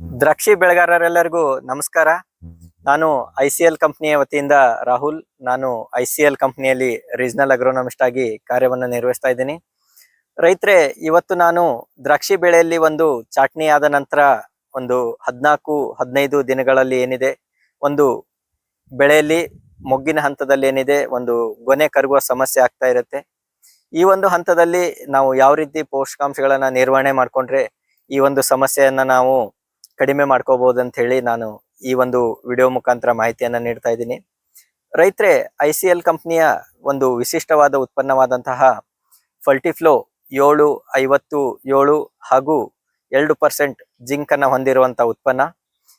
ದ್ರಾಕ್ಷಿ ಬೆಳೆಗಾರರೆಲ್ಲರಿಗೂ ನಮಸ್ಕಾರ. ನಾನು ಐ ಸಿ ಎಲ್ ಕಂಪ್ನಿಯ ವತಿಯಿಂದ ರಾಹುಲ್. ನಾನು ಐ ಸಿ ಎಲ್ ಕಂಪ್ನಿಯಲ್ಲಿ ರೀಜನಲ್ ಅಗ್ರೋನಮಿಸ್ಟ್ ಆಗಿ ಕಾರ್ಯವನ್ನು ನಿರ್ವಹಿಸ್ತಾ ಇದ್ದೀನಿ. ರೈತರೆ, ಇವತ್ತು ನಾನು ದ್ರಾಕ್ಷಿ ಬೆಳೆಯಲ್ಲಿ ಒಂದು ಚಾಟ್ನಿ ಆದ ನಂತರ ಒಂದು ಹದಿನಾಲ್ಕು, ಹದಿನೈದು ದಿನಗಳಲ್ಲಿ ಏನಿದೆ, ಒಂದು ಬೆಳೆಯಲ್ಲಿ ಮೊಗ್ಗಿನ ಹಂತದಲ್ಲಿ ಏನಿದೆ, ಒಂದು ಗೊನೆ ಕರಗುವ ಸಮಸ್ಯೆ ಆಗ್ತಾ ಇರುತ್ತೆ. ಈ ಒಂದು ಹಂತದಲ್ಲಿ ನಾವು ಯಾವ ರೀತಿ ಪೋಷಕಾಂಶಗಳನ್ನ ನಿರ್ವಹಣೆ ಮಾಡ್ಕೊಂಡ್ರೆ ಈ ಒಂದು ಸಮಸ್ಯೆಯನ್ನ ನಾವು ಕಡಿಮೆ ಮಾಡ್ಕೋಬಹುದು ಅಂತ ಹೇಳಿ ನಾನು ಈ ಒಂದು ವಿಡಿಯೋ ಮುಖಾಂತರ ಮಾಹಿತಿಯನ್ನ ನೀಡ್ತಾ ಇದ್ದೀನಿ. ರೈತರೇ, ಐ ಸಿ ಎಲ್ ಕಂಪ್ನಿಯ ಒಂದು ವಿಶಿಷ್ಟವಾದ ಉತ್ಪನ್ನವಾದಂತಹ ಫಲ್ಟಿಫ್ಲೋ ಏಳು, ಐವತ್ತು, ಏಳು ಹಾಗೂ ಎರಡು ಪರ್ಸೆಂಟ್ ಜಿಂಕ್ ಅನ್ನ ಹೊಂದಿರುವಂತಹ ಉತ್ಪನ್ನ.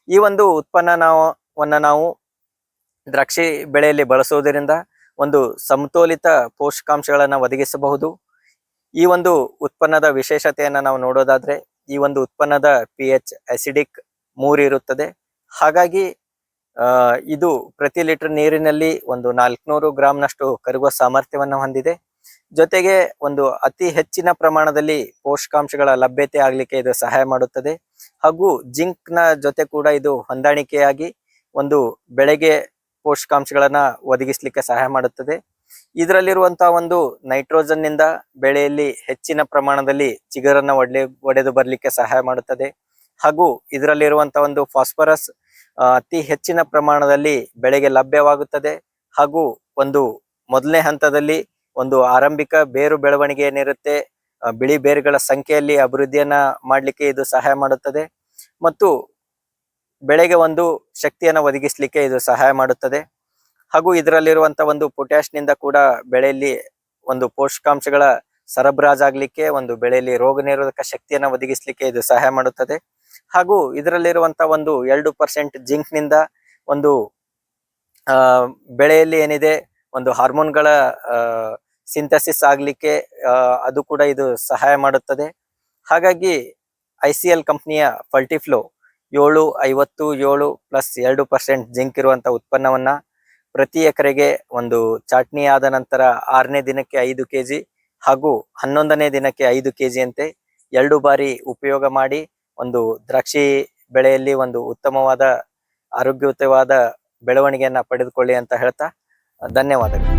ಈ ಒಂದು ಉತ್ಪನ್ನ ನಾವು ನಾವು ದ್ರಾಕ್ಷಿ ಬೆಳೆಯಲ್ಲಿ ಬಳಸುವುದರಿಂದ ಒಂದು ಸಮತೋಲಿತ ಪೋಷಕಾಂಶಗಳನ್ನ ಒದಗಿಸಬಹುದು. ಈ ಒಂದು ಉತ್ಪನ್ನದ ವಿಶೇಷತೆಯನ್ನ ನಾವು ನೋಡೋದಾದ್ರೆ ಈ ಒಂದು ಉತ್ಪನ್ನದ ಪಿ ಎಚ್ ಅಸಿಡಿಕ್ ಮೂರು ಇರುತ್ತದೆ. ಹಾಗಾಗಿ ಇದು ಪ್ರತಿ ಲೀಟರ್ ನೀರಿನಲ್ಲಿ ಒಂದು ನಾಲ್ಕುನೂರು ಗ್ರಾಂನಷ್ಟು ಕರಗುವ ಸಾಮರ್ಥ್ಯವನ್ನು ಹೊಂದಿದೆ. ಜೊತೆಗೆ ಒಂದು ಅತಿ ಹೆಚ್ಚಿನ ಪ್ರಮಾಣದಲ್ಲಿ ಪೋಷಕಾಂಶಗಳ ಲಭ್ಯತೆ ಆಗಲಿಕ್ಕೆ ಇದು ಸಹಾಯ ಮಾಡುತ್ತದೆ. ಹಾಗೂ ಜಿಂಕ್ನ ಜೊತೆ ಕೂಡ ಇದು ಹೊಂದಾಣಿಕೆಯಾಗಿ ಒಂದು ಬೆಳೆಗೆ ಪೋಷಕಾಂಶಗಳನ್ನ ಒದಗಿಸಲಿಕ್ಕೆ ಸಹಾಯ ಮಾಡುತ್ತದೆ. ಇದರಲ್ಲಿರುವಂತಹ ಒಂದು ನೈಟ್ರೋಜನ್ನಿಂದ ಬೆಳೆಯಲ್ಲಿ ಹೆಚ್ಚಿನ ಪ್ರಮಾಣದಲ್ಲಿ ಚಿಗರನ್ನ ಒಡೆ ಒಡೆದು ಬರಲಿಕ್ಕೆ ಸಹಾಯ ಮಾಡುತ್ತದೆ. ಹಾಗೂ ಇದರಲ್ಲಿರುವಂತಹ ಒಂದು ಫಾಸ್ಫರಸ್ ಅತಿ ಹೆಚ್ಚಿನ ಪ್ರಮಾಣದಲ್ಲಿ ಬೆಳೆಗೆ ಲಭ್ಯವಾಗುತ್ತದೆ. ಹಾಗೂ ಒಂದು ಮೊದಲನೇ ಹಂತದಲ್ಲಿ ಒಂದು ಆರಂಭಿಕ ಬೇರು ಬೆಳವಣಿಗೆ ಏನಿರುತ್ತೆ ಬಿಳಿ ಬೇರುಗಳ ಸಂಖ್ಯೆಯಲ್ಲಿ ಅಭಿವೃದ್ಧಿಯನ್ನ ಮಾಡಲಿಕ್ಕೆ ಇದು ಸಹಾಯ ಮಾಡುತ್ತದೆ. ಮತ್ತು ಬೆಳೆಗೆ ಒಂದು ಶಕ್ತಿಯನ್ನು ಒದಗಿಸಲಿಕ್ಕೆ ಇದು ಸಹಾಯ ಮಾಡುತ್ತದೆ. ಹಾಗೂ ಇದರಲ್ಲಿರುವಂತಹ ಒಂದು ಪೊಟ್ಯಾಶ್ನಿಂದ ಕೂಡ ಬೆಳೆಯಲ್ಲಿ ಒಂದು ಪೋಷಕಾಂಶಗಳ ಸರಬರಾಜಾಗ್ಲಿಕ್ಕೆ ಒಂದು ಬೆಳೆಯಲ್ಲಿ ರೋಗ ನಿರೋಧಕ ಶಕ್ತಿಯನ್ನು ಒದಗಿಸಲಿಕ್ಕೆ ಇದು ಸಹಾಯ ಮಾಡುತ್ತದೆ. ಹಾಗೂ ಇದರಲ್ಲಿರುವಂತ ಒಂದು ಎರಡು ಪರ್ಸೆಂಟ್ ಜಿಂಕ್ನಿಂದ ಒಂದು ಬೆಳೆಯಲ್ಲಿ ಏನಿದೆ, ಒಂದು ಹಾರ್ಮೋನ್ಗಳ ಸಿಂಥಸಿಸ್ ಆಗ್ಲಿಕ್ಕೆ ಅದು ಕೂಡ ಇದು ಸಹಾಯ ಮಾಡುತ್ತದೆ. ಹಾಗಾಗಿ ಐ ಸಿ ಎಲ್ ಕಂಪ್ನಿಯ ಫಲ್ಟಿಫ್ಲೋ ಏಳು ಐವತ್ತು ಏಳು ಪ್ಲಸ್ ಎರಡು ಪರ್ಸೆಂಟ್ ಜಿಂಕ್ ಇರುವಂತಹ ಉತ್ಪನ್ನವನ್ನ ಪ್ರತಿ ಎಕರೆಗೆ ಒಂದು ಚಾಟ್ನಿ ಆದ ನಂತರ ಆರನೇ ದಿನಕ್ಕೆ ಐದು ಕೆಜಿ ಹಾಗೂ ಹನ್ನೊಂದನೇ ದಿನಕ್ಕೆ ಐದು ಕೆಜಿ ಅಂತೆ ಎರಡು ಬಾರಿ ಉಪಯೋಗ ಮಾಡಿ ಒಂದು ದ್ರಾಕ್ಷಿ ಬೆಳೆಯಲ್ಲಿ ಒಂದು ಉತ್ತಮವಾದ ಆರೋಗ್ಯಯುತವಾದ ಬೆಳವಣಿಗೆಯನ್ನ ಪಡೆದುಕೊಳ್ಳಿ ಅಂತ ಹೇಳ್ತಾ ಧನ್ಯವಾದಗಳು.